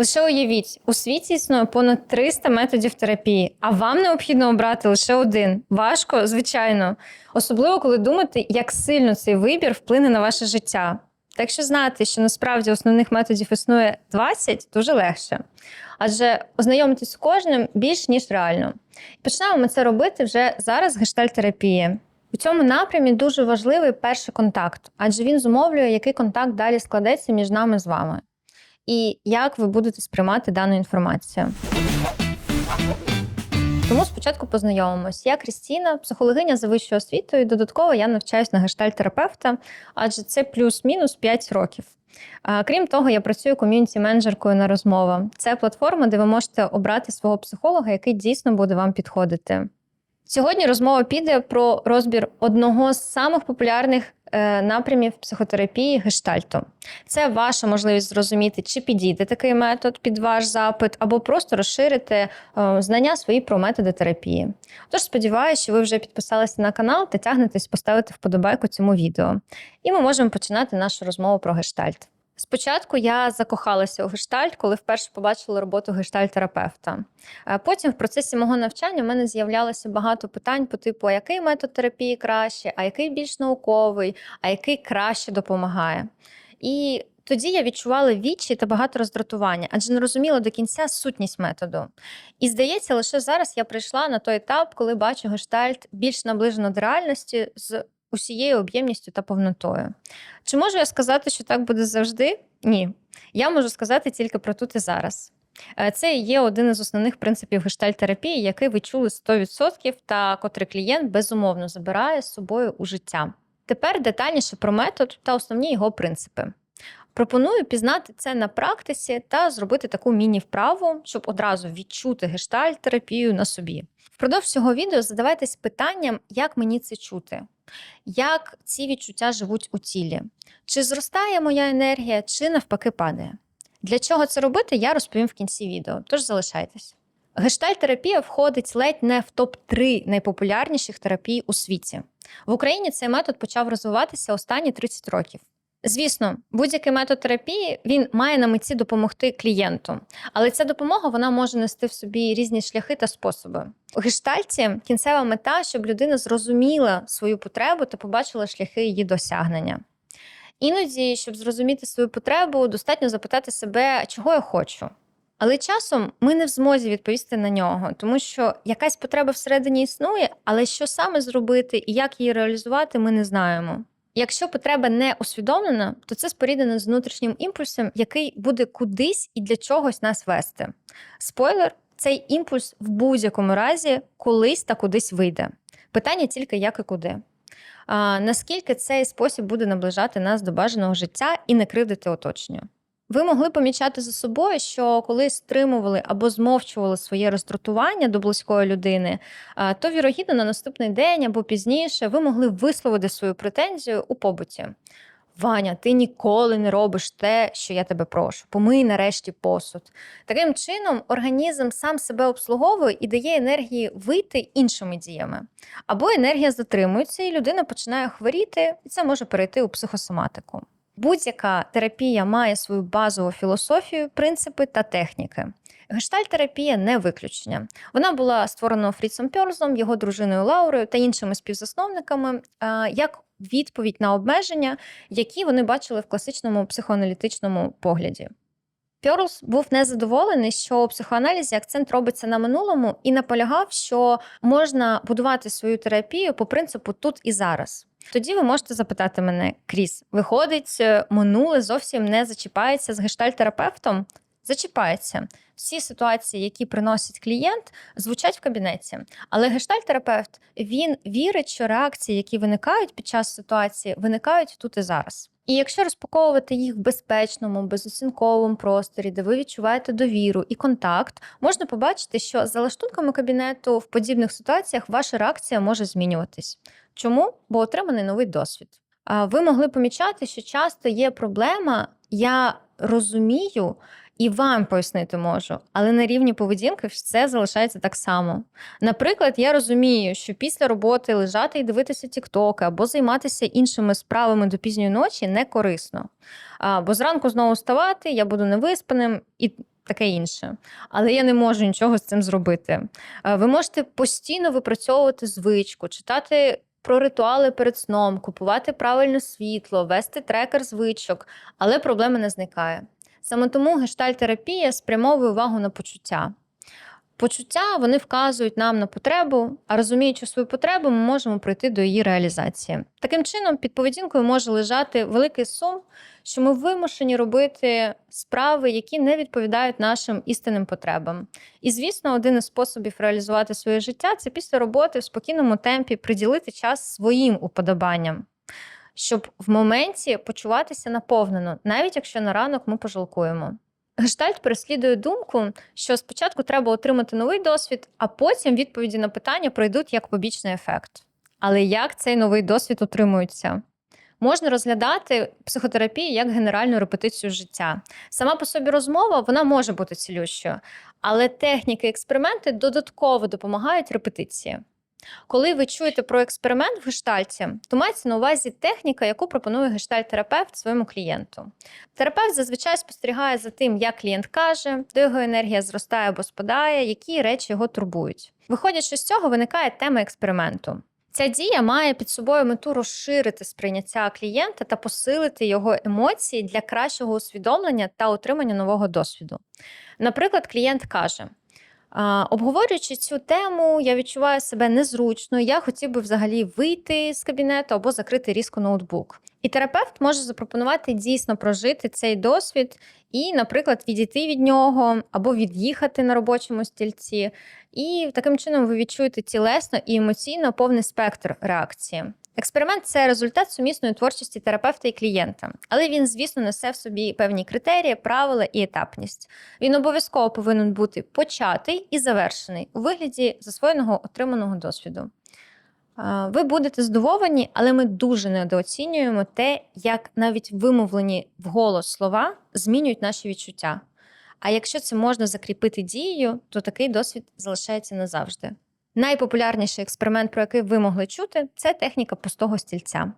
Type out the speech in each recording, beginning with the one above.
Лише уявіть, у світі існує понад 300 методів терапії, а вам необхідно обрати лише один. Важко, звичайно. Особливо, коли думаєте, як сильно цей вибір вплине на ваше життя. Та якщо знати, що насправді основних методів існує 20, дуже легше. Адже ознайомитись з кожним більш ніж реально. І починаємо ми це робити вже зараз гештальтерапії. У цьому напрямі дуже важливий перший контакт, адже він зумовлює, який контакт далі складеться між нами з вами, і як ви будете сприймати дану інформацію. Тому спочатку познайомимось. Я Крістіна, психологиня за вищою освітою. Додатково я навчаюсь на гештальтерапевта, адже це плюс-мінус 5 років. Крім того, я працюю ком'юніті-менеджеркою на розмова. Це платформа, де ви можете обрати свого психолога, який дійсно буде вам підходити. Сьогодні розмова піде про розбір одного з самих популярних напрямів психотерапії гештальту. Це ваша можливість зрозуміти, чи підійде такий метод під ваш запит, або просто розширити е, знання свої про методи терапії. Тож сподіваюся, що ви вже підписалися на канал та тягнетесь поставити вподобайку цьому відео. І ми можемо починати нашу розмову про гештальт. Спочатку я закохалася у гештальт, коли вперше побачила роботу гештальт-терапевта. Е, Потім в процесі мого навчання в мене з'являлося багато питань по типу, а який метод терапії краще, а який більш науковий, а який краще допомагає. І тоді я відчувала відчай та багато роздратування, адже не розуміла до кінця сутність методу. І здається, лише зараз я прийшла на той етап, коли бачу гештальт більш наближено до реальності з усією об'ємністю та повнотою. Чи можу я сказати, що так буде завжди? Ні. Я можу сказати тільки про тут і зараз. Е, Це є один із основних принципів гештальтерапії, який ви чули 100% та котрий клієнт безумовно забирає з собою у життя. Тепер детальніше про метод та основні його принципи. Пропоную пізнати це на практиці та зробити таку міні-вправу, щоб одразу відчути гештальт-терапію на собі. Впродовж цього відео задавайтесь питанням, як мені це чути, як ці відчуття живуть у тілі, чи зростає моя енергія, чи навпаки падає. Для чого це робити, я розповім в кінці відео, тож залишайтесь. Гештальт-терапія входить ледь не в топ-3 найпопулярніших терапій у світі. В Україні цей метод почав розвиватися останні 30 років. Звісно, будь-який метод терапії він має на меті допомогти клієнту, але ця допомога вона може нести в собі різні шляхи та способи. У гештальті кінцева мета, щоб людина зрозуміла свою потребу та побачила шляхи її досягнення. Іноді, щоб зрозуміти свою потребу, достатньо запитати себе, чого я хочу. Але часом ми не в змозі відповісти на нього, тому що якась потреба всередині існує, але що саме зробити і як її реалізувати, ми не знаємо. Якщо потреба не усвідомлена, то це споріднено з внутрішнім імпульсом, який буде кудись і для чогось нас вести. Спойлер, цей імпульс в будь-якому разі колись та кудись вийде. Питання тільки як і куди. А, наскільки цей спосіб буде наближати нас до бажаного життя і не кривдити оточенню? Ви могли помічати за собою, що коли стримували або змовчували своє роздратування до близької людини, то вірогідно на наступний день або пізніше ви могли висловити свою претензію у побуті. Ваня, ти ніколи не робиш те, що я тебе прошу. Помий нарешті посуд. Таким чином, організм сам себе обслуговує і дає енергії вийти іншими діями. Або енергія затримується, і людина починає хворіти, і це може перейти у психосоматику. Будь-яка терапія має свою базову філософію, принципи та техніки. Гештальтерапія не виключення. Вона була створена Фріцом Пьорзом, його дружиною Лаурою та іншими співзасновниками як відповідь на обмеження, які вони бачили в класичному психоаналітичному погляді. Пьорлс був незадоволений, що у психоаналізі акцент робиться на минулому, і наполягав, що можна будувати свою терапію по принципу тут і зараз. Тоді ви можете запитати мене, Кріс, виходить, е, минуле зовсім не зачіпається з гештальтерапевтом? Зачіпається. Всі ситуації, які приносить клієнт, звучать в кабінеті. Але гештальтерапевт він вірить, що реакції, які виникають під час ситуації, виникають тут і зараз. І якщо розпаковувати їх в безпечному, безоцінковому просторі, де ви відчуваєте довіру і контакт, можна побачити, що за лаштунками кабінету в подібних ситуаціях ваша реакція може змінюватись. Чому? Бо отриманий новий досвід. Ви могли помічати, що часто є проблема, я розумію і вам пояснити можу, але на рівні поведінки все залишається так само. Наприклад, я розумію, що після роботи лежати і дивитися тіктоки або займатися іншими справами до пізньої ночі не корисно. А, Бо зранку знову вставати, я буду невиспаним і таке інше. Але я не можу нічого з цим зробити. Ви можете постійно випрацьовувати звичку, читати про ритуали перед сном, купувати правильне світло, вести трекер звичок, але проблема не зникає. Саме тому гештальтерапія спрямовує увагу на почуття. Почуття вони вказують нам на потребу, а розуміючи свою потребу, ми можемо прийти до її реалізації. Таким чином, під поведінкою може лежати великий сум, що ми вимушені робити справи, які не відповідають нашим істинним потребам. І, звісно, один із способів реалізувати своє життя це після роботи в спокійному темпі приділити час своїм уподобанням, щоб в моменті почуватися наповнено, навіть якщо на ранок ми пожалкуємо. Гештальт переслідує думку, що спочатку треба отримати новий досвід, а потім відповіді на питання пройдуть як побічний ефект. Але як цей новий досвід отримується? Можна розглядати психотерапію як генеральну репетицію життя. Сама по собі розмова вона може бути цілющою, але техніки і експерименти додатково допомагають репетиції. Коли ви чуєте про експеримент в гештальті, то мається на увазі техніка, яку пропонує гештальт-терапевт своєму клієнту. Терапевт зазвичай спостерігає за тим, як клієнт каже, де його енергія зростає або спадає, які речі його турбують. Виходячи з цього, виникає тема експерименту. Ця дія має під собою мету розширити сприйняття клієнта та посилити його емоції для кращого усвідомлення та отримання нового досвіду. Наприклад, клієнт каже: «А, обговорюючи цю тему, я відчуваю себе незручно. Я хотів би взагалі вийти з кабінету або закрити різко ноутбук. І терапевт може запропонувати дійсно прожити цей досвід і, наприклад, відійти від нього або від'їхати на робочому стільці. І таким чином ви відчуєте тілесно і емоційно повний спектр реакції. Експеримент це результат сумісної творчості терапевта і клієнта, але він, звісно, несе в собі певні критерії, правила і етапність. Він обов'язково повинен бути початий і завершений у вигляді засвоєного отриманого досвіду. Ви будете здивовані, але ми дуже недооцінюємо те, як навіть вимовлені вголос слова змінюють наші відчуття. А якщо це можна закріпити дією, то такий досвід залишається назавжди. Найпопулярніший експеримент, про який ви могли чути, це техніка пустого стільця,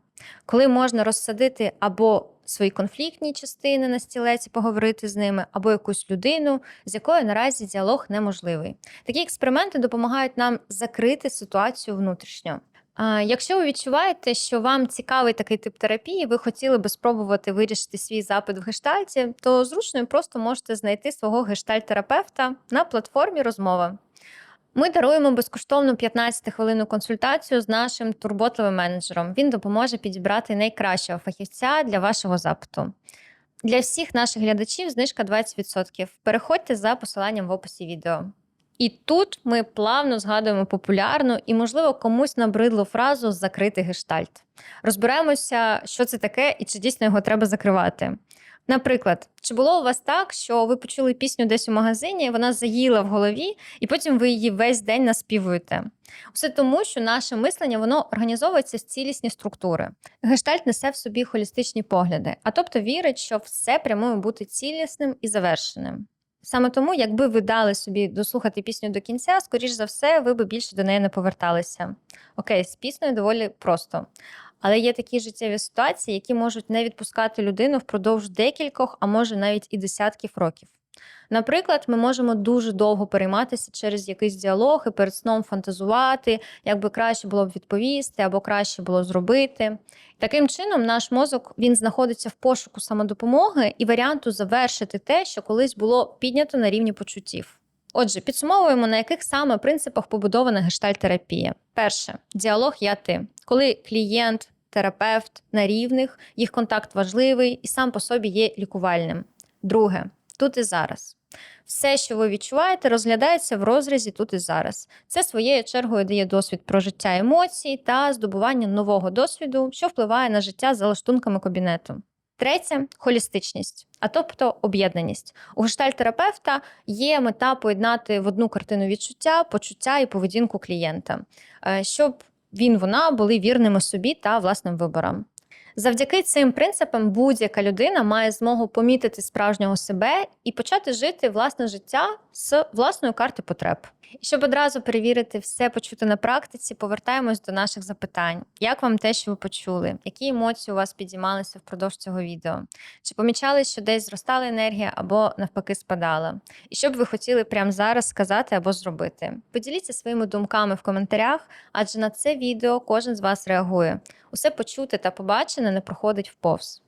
коли можна розсадити або свої конфліктні частини на стілець поговорити з ними, або якусь людину, з якою наразі діалог неможливий. Такі експерименти допомагають нам закрити ситуацію внутрішньо. Якщо ви відчуваєте, що вам цікавий такий тип терапії, ви хотіли би спробувати вирішити свій запит в гештальті, то зручно і просто можете знайти свого гештальт-терапевта на платформі розмова. Ми даруємо безкоштовну 15-хвилинну консультацію з нашим турботливим менеджером. Він допоможе підібрати найкращого фахівця для вашого запиту. Для всіх наших глядачів знижка 20%. Переходьте за посиланням в описі відео. І тут ми плавно згадуємо популярну і, можливо, комусь набридлу фразу закрити гештальт. Розберемося, що це таке і чи дійсно його треба закривати. Наприклад, чи було у вас так, що ви почули пісню десь у магазині, вона заїла в голові, і потім ви її весь день наспівуєте? Усе тому, що наше мислення воно організовується з цілісні структури. Гештальт несе в собі холістичні погляди, а тобто вірить, що все прямує бути цілісним і завершеним. Саме тому, якби ви дали собі дослухати пісню до кінця, скоріш за все, ви би більше до неї не поверталися. Окей, з піснею доволі просто. Але є такі життєві ситуації, які можуть не відпускати людину впродовж декількох, а може навіть і десятків років. Наприклад, ми можемо дуже довго перейматися через якийсь діалог і перед сном фантазувати, як би краще було б відповісти або краще було зробити. Таким чином, наш мозок він знаходиться в пошуку самодопомоги і варіанту завершити те, що колись було піднято на рівні почуттів. Отже, підсумовуємо, на яких саме принципах побудована гештальтерапія. Перше діалог я-ти, коли клієнт, терапевт на рівних, їх контакт важливий і сам по собі є лікувальним. Друге тут і зараз. Все, що ви відчуваєте, розглядається в розрізі тут і зараз. Це своєю чергою дає досвід про життя емоцій та здобування нового досвіду, що впливає на життя за лаштунками кабінету. Третє холістичність, а тобто об'єднаність. У гештальтерапевта є мета поєднати в одну картину відчуття, почуття і поведінку клієнта, е, щоб він вона були вірними собі та власним виборам. Завдяки цим принципам будь-яка людина має змогу помітити справжнього себе і почати жити власне життя з власної карти потреб. І щоб одразу перевірити все почуте на практиці, повертаємось до наших запитань. Як вам те, що ви почули? Які емоції у вас підіймалися впродовж цього відео? Чи помічали, що десь зростала енергія або навпаки спадала? І що б ви хотіли прямо зараз сказати або зробити? Поділіться своїми думками в коментарях, адже на це відео кожен з вас реагує. Усе почуте та побачене не проходить вповз.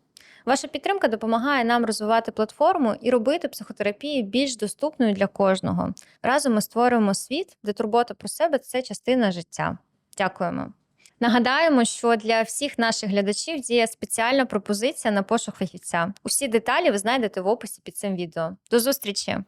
Ваша підтримка допомагає нам розвивати платформу і робити психотерапію більш доступною для кожного. Разом ми створюємо світ, де турбота про себе це частина життя. Дякуємо. Нагадаємо, що для всіх наших глядачів діє спеціальна пропозиція на пошук фахівця. Усі деталі ви знайдете в описі під цим відео. До зустрічі!